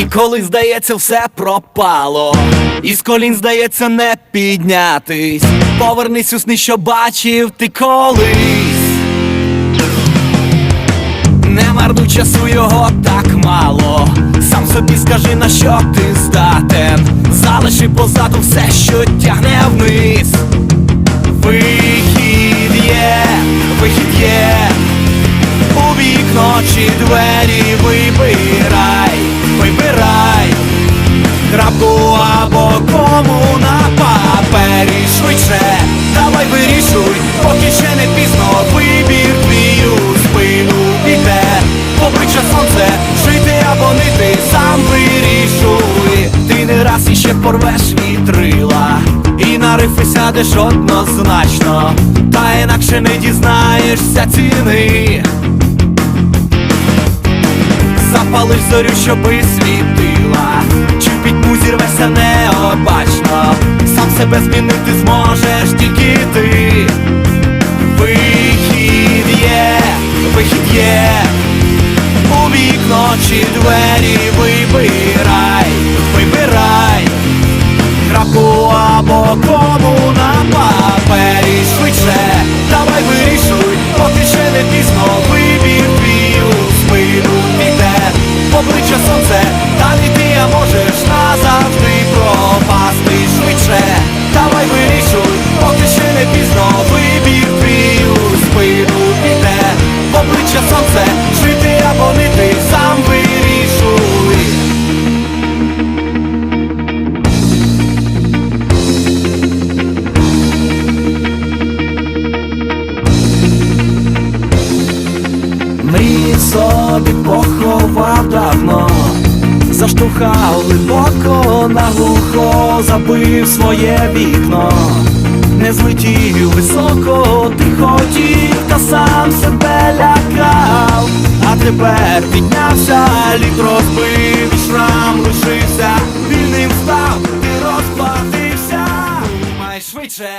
І коли здається, все пропало, і з колін здається не піднятись. Повернись у сни, що бачив ти колись. Не марнуй часу його так мало. Сам собі скажи, на що ти здатен. Залиши позаду все, що тягне вниз. Вихід є, вихід є. У вікно чи двері вибирай. Не порвеш вітрила, і на рифи сядеш однозначно, та інакше не дізнаєшся ціни. Запалиш зорю, щоби світила, чи в пітьму необачно, сам себе змінити зможеш тільки ти. Вихід є, вихід є, у вікно чи двері або кому на папері швидше, давай вирішуй, поки ще не пізно собі поховав давно, заштовхав глибоко наглухо, забив своє вікно, не злетів високо, ти хотів, та сам себе лякав, а тепер піднявся, лід розбив, шрам лишився, вільним став, ти розплатився, Думай швидше.